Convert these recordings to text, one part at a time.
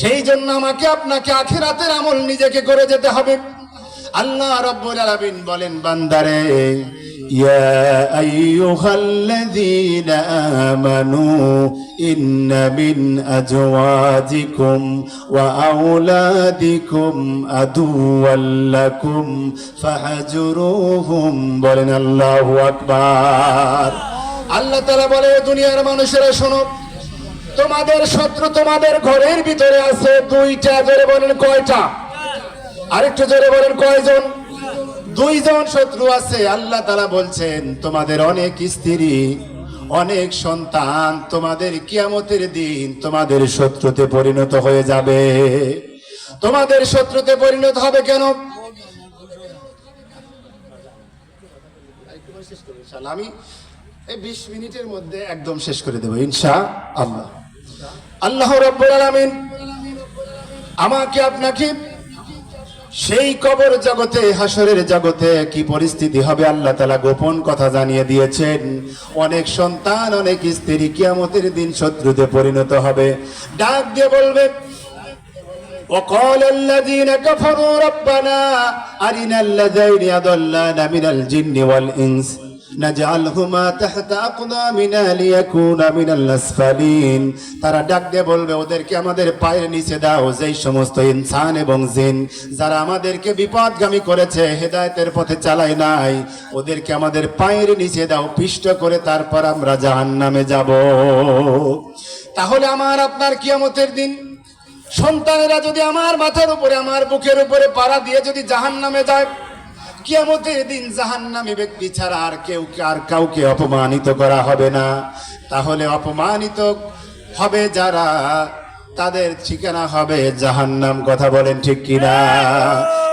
সেই জন্য আমাকে আপনাকে আখিরাতের আমল নিজেকে করে যেতে হবে। আল্লাহ রব্বুল আলামিন বলেন, বান্দারে, ইয়া আইয়ুহাল্লাযীনা আমানু, ইন্না মিন আজওয়াজিকুম ওয়া আওলাদিকুম আদুওয়াল লাকুম ফাহজুরুহুম। বলেন আল্লাহু আকবার। আল্লাহ তাআলা বলে দুনিয়ার মানুষেরা শোনো তোমাদের শত্রু তোমাদের ঘরের ভিতরে আছে, দুইটা, জোরে বলেন কয়টা? আরেকটু জোরে বলেন কয়জন? দুইজন শত্রু আছে, আল্লাহ তালা বলছেন, তোমাদের অনেক স্ত্রী, অনেক সন্তান, তোমাদের কিয়ামতের দিন তোমাদের শত্রুতে পরিণত হয়ে যাবে। তোমাদের শত্রুতে পরিণত হবে কেন? আমি এই বিশ মিনিটের মধ্যে একদম শেষ করে দেবো ইনশা আল্লাহ আল্লাহ রব্বুল আলামিন আমাকে আপনাকে সেই কবর জগতে হাসরের জগতে কি পরিস্থিতি হবে আল্লাহ তালা গোপন কথা জানিয়ে দিয়েছেন অনেক সন্তান অনেক স্ত্রী কিয়ামতের দিন শত্রুতে পরিণত হবে ডাক দিয়ে বলবে وقال الذين كفروا ربنا أرنا الذين أضلانا من الجن والإنس নাজআলহুমা তাহতা আকদামিনা লিয়াকুনা মিনাল আসফালিন তারা ডাক দিয়ে বলবে, ওদেরকে আমাদের পায়ের নিচে দাও, যেই সমস্ত ইনসান এবং জিন যারা আমাদেরকে বিপদগামী করেছে, হেদায়েতের পথে চালায় নাই, ওদেরকে আমাদের পায়ের নিচে দাও, পিষ্ট করে তারপর আমরা জাহান্নামে যাব। তাহলে আমার আপনার কিয়ামতের দিন, সন্তানেরা যদি আমার মাথার উপরে, আমার বুকের উপরে পাড়া দিয়ে যদি জাহান নামে যায় কিয়ামতের দিন জাহান্নামী ব্যক্তি ছাড়া আর কেউ আর কাউকে অপমানিত করা হবে না। তাহলে অপমানিত হবে যারা? তাদের ঠিকানা হবে জাহান্নাম কথা বলেন ঠিক কিনা?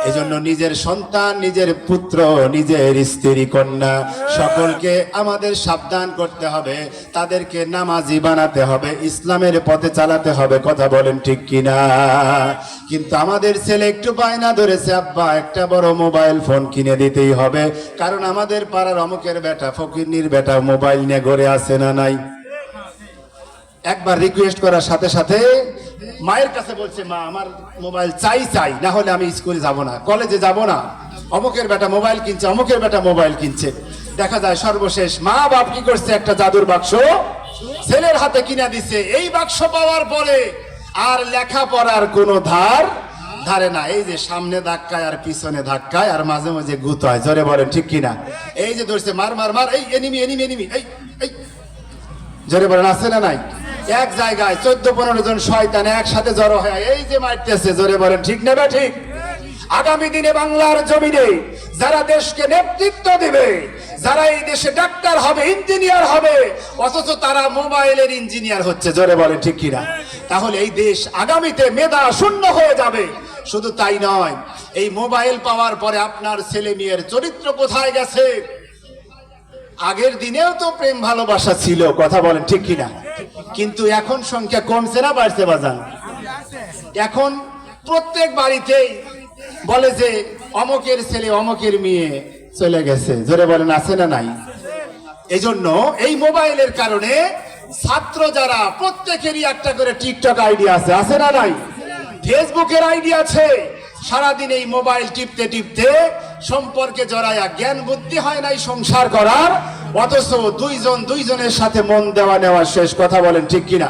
এজন্য নিজের সন্তান নিজের পুত্র নিজের স্ত্রী কন্যা সকলকে আমাদের সাবধান করতে হবে তাদেরকে নামাজি বানাতে হবে ইসলামের পথে চালাতে হবে কথা বলেন ঠিক কিনা? কিন্তু আমাদের ছেলে একটু বায়না ধরেছে আব্বা একটা বড় মোবাইল ফোন কিনে দিতেই হবে কারণ আমাদের পাড়ার অমুকের বেটা ফকিরনির বেটা মোবাইল নিয়ে ঘরে আসে না নাই? একবার রিকোয়েস্ট করার সাথে সাথে মায়ের কাছে বলছে, মা, আমার মোবাইল চাই চাই, না হলে আমি স্কুলে যাব না, কলেজে যাব না। অমুকের বেটা মোবাইল কিনছে, অমুকের বেটা মোবাইল কিনছে। দেখা যায় সর্বশেষ মা বাপ কি করছে, একটা জাদুর বাক্স ছেলের হাতে কিনা দিছে। এই বাক্স পাওয়ার পরে আর লেখাপড়ার কোনো ধার, ধারে না। এই যে সামনে ধাক্কায় আর পিছনে ধাক্কায়, আর মাঝে মাঝে গুতায়। জোরে বলেন, ঠিক কিনা? এই যে ধরছে, মার মার মার, এই, এনিমি এনিমি এনিমি, এই এই। জোরে বলেন, আছে না নাই? এক জায়গায় চোদ্দ পনেরো জন শয়তান একসাথে জড়ো হয়ে এই যে মারতেছে, জোরে বলেন, ঠিক নেবে ঠিক। আগামী দিনে বাংলার জমিনে যারা দেশকে নেতৃত্ব দিবে, যারা এই দেশে ডাক্তার হবে, ইঞ্জিনিয়ার হবে, অথচ তারা মোবাইলের ইঞ্জিনিয়ার হচ্ছে, জোরে বলেন, ঠিক কিনা? তাহলে এই দেশ আগামীতে মেধা শূন্য হয়ে যাবে। শুধু তাই নয়, এই মোবাইল পাওয়ার পরে আপনার ছেলে মেয়ের চরিত্র কোথায় গেছে? আগের দিনেও তো প্রেম ভালোবাসা ছিল, কথা বলেন, ঠিক কিনা? কিন্তু এখন সংখ্যা কমছে না, বাড়ছে বাজান। এখন প্রত্যেক বাড়িতেই বলে যে, অমকের ছেলে, অমকের মেয়ে চলে গেছে। জোরে বলেন, আছে না নাই? এজন্য এই মোবাইলের কারণে ছাত্র যারা, প্রত্যেকেরই একটা করে টিকটক আইডি আছে। আছে না নাই? ফেসবুকের আইডি আছে। সারাদিন এই মোবাইল টিপতে টিপতে সম্পর্কে জড়ায়া জ্ঞান বুদ্ধি হয় নাই, সংসার করার। অথচ দুইজন দুইজনের সাথে মন দেওয়া নেওয়া শেষ কথা বলেন ঠিক কিনা?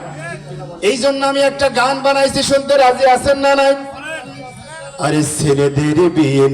এই জন্য আমি একটা গান বানাইছি, শুনতে রাজি আছেন না নাই? আরে ছেলেদের বিয়ে